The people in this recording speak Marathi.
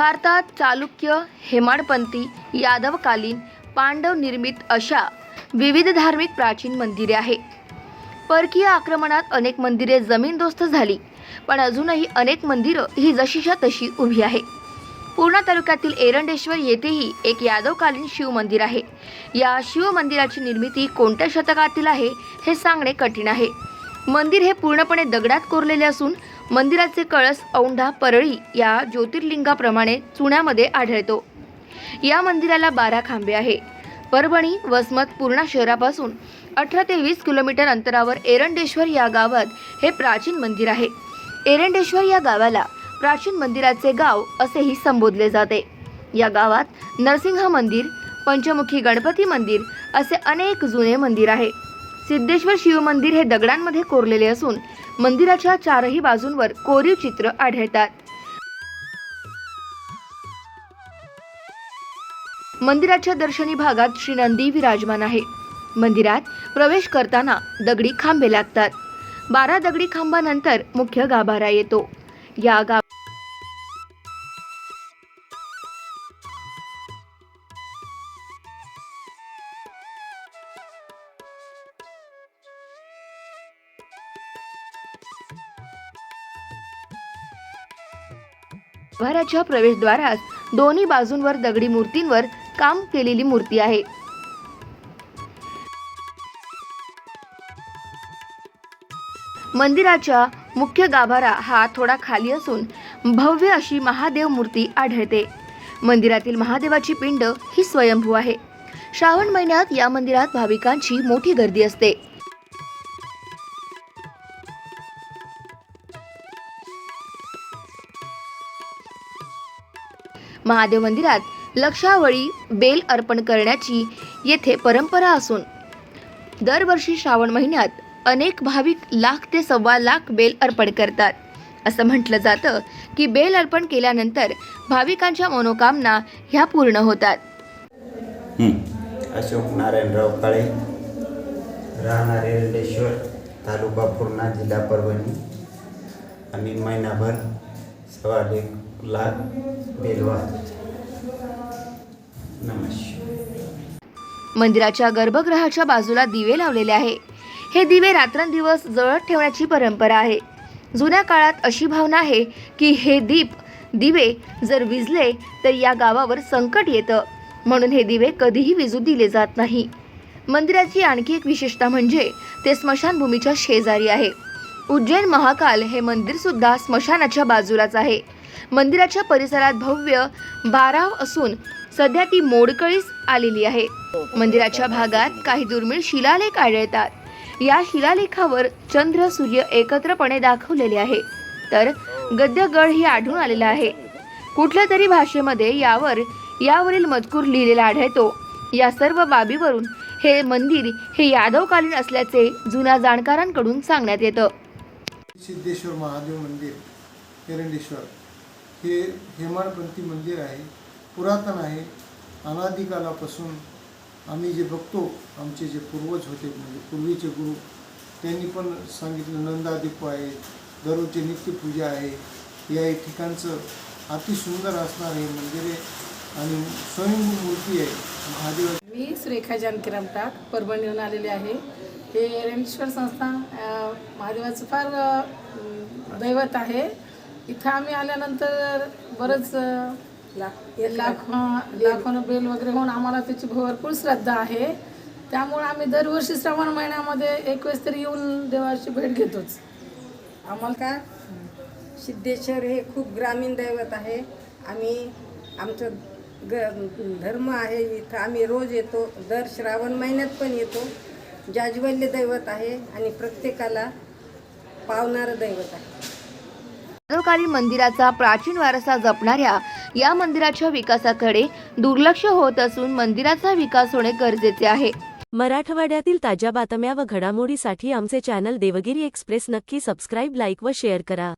भारतात चालुक्य हेमाडपंथी यादवकालीन पांडव निर्मित अशा विविध धार्मिक प्राचीन मंदिरे आहे. परकीय आक्रमणात अनेक मंदिरे जमीनदोस्त झाली पण अजूनही अनेक मंदिरं ही जशीच्या तशी उभी आहे. पूर्णा तालुक्यातील एरंडेश्वर येथेही एक यादवकालीन शिवमंदिर आहे. या शिवमंदिराची निर्मिती कोणत्या शतकातील आहे हे सांगणे कठीण आहे. मंदिर हे पूर्णपणे दगडात कोरलेले असून मंदिराचे कळस औंढा परळी या ज्योतिर्लिंगाप्रमाणे चुन्यामध्ये आढळतो. या मंदिराला बारा खांबे आहे. परभणी वसमत पूर्णा शहरापासून अठरा ते वीस किलोमीटर अंतरावर एरंडेश्वर या गावात हे प्राचीन मंदिर आहे. एरंडेश्वर या गावाला प्राचीन मंदिराचे गाव असेही संबोधले जाते. या गावात नरसिंह मंदिर पंचमुखी गणपती मंदिर असे अनेक जुने मंदिर आहे. सिद्धेश्वर शिवमंदिर हे दगडांमध्ये कोरलेले असून मंदिराच्या चारही बाजूंवर कोरीव चित्र आढळतात. मंदिराच्या दर्शनी भागात श्री नंदी विराजमान आहे. मंदिरात प्रवेश करताना दगडी खांबे लागतात. बारा दगडी खांबानंतर मुख्य गाभारा येतो. या गा गाभाऱ्याच्या प्रवेशद्वारास दोन्ही बाजूंवर दगडी मूर्तींवर काम केलेली मूर्ती आहे. मंदिराच्या मुख्य गाभारा हा थोडा खाली असून भव्य अशी महादेव मूर्ती आढळते. मंदिरातील महादेवाची पिंड ही स्वयंभू आहे. श्रावण महिन्यात या मंदिरात भाविकांची मोठी गर्दी असते. महादेव मंदिरात लक्षावळी बेल अर्पण करण्याची येथे परंपरा असून दरवर्षी श्रावण महिन्यात अनेक भाविक लाख ते सव्वा लाख बेल अर्पण करतात असं म्हटलं जातं की बेल अर्पण केल्यानंतर भाविकांच्या मनोकामना ह्या पूर्ण होतात. अशोक नारायणराव काळे राहणार एरंडेश्वर तालुका पूर्णा जिल्हा परभणी आम्ही महिनाभर सव्वा एक बेलवा नमस्कार. मंदिराच्या गर्भगृहाच्या बाजूला दिवे लावलेले आहे. हे दिवे रात्रंदिवस जळत ठेवण्याची परंपरा आहे. जुन्या काळात अशी भावना आहे की हे दीप दिवे जर विजले तर या गावावर संकट येतं. म्हणून हे दिवे कधीही विजू दिले जात नाही. मंदिराची आणखी एक विशेषता म्हणजे ते स्मशानभूमीच्या शेजारी आहे. उज्जैन महाकाल हे मंदिरसुद्धा स्मशानाच्या बाजूलाच आहे. मंदिराच्या परिसरात भव्य बाराव असून सध्या ती मोडकळीस आलेली आहे. मंदिराच्या भागात काही दुर्मिळ शिलालेख आढळतात. या शिलालेखावर चंद्र सूर्य एकत्रपणे दाखवलेले आहे. तर गद्यगड ही आढळून आलेला आहे. कुठल्या तरी भाषेमध्ये यावर यावरील मजकूर लिहिलेला आढळतो. या सर्व बाबीवरून हे मंदिर हे यादवकालीन असल्याचे जुन्या जाणकारांकडून सांगण्यात येतं. सिद्धेश्वर महादेव मंदिर एरंडेश्वर. हे हेमाडपंथी मंदिर आहे पुरातन आहे. अनादिकालापासून आम्ही जे बघतो आमचे जे पूर्वज होते म्हणजे पूर्वीचे गुरु त्यांनी पण सांगितलं नंदादीप आहे दररोजची नित्यपूजा आहे. या ठिकाणचं अतिसुंदर असणार हे मंदिरे आणि स्वयंभू मूर्ती आहे. महादेव मी सुरेखा जानकीराम परभणी परभणीहून आलेले आहे. हे रेमेश्वर संस्थान महादेवाचं फार दैवत आहे. इथं आम्ही आल्यानंतर बरंच अ, लाख लाखोनं बेल वगैरे होऊन आम्हाला त्याची भरपूर श्रद्धा आहे. त्यामुळे आम्ही दरवर्षी श्रावण महिन्यामध्ये एक वेळेस तरी येऊन देवाची भेट घेतोच. आम्हाला का? सिद्धेश्वर हे खूप ग्रामीण दैवत आहे. आम्ही आमचं ग धर्म आहे. इथं आम्ही रोज येतो. दर श्रावण महिन्यात पण येतो. जाज्वल्य दैवत आहे आणि प्रत्येकाला पावणारं दैवत आहे. यादवकालीन मंदिराचा प्राचीन वारसा जपणाऱ्या या मंदिराच्या विकासाकडे दुर्लक्ष होत असून मंदिराचा विकास होणे गरजेचे आहे. मराठवाड्यातील ताज्या बातम्या व घडामोडीसाठी आमचे चॅनल देवगिरी एक्सप्रेस नक्की सबस्क्राईब लाईक व शेअर करा.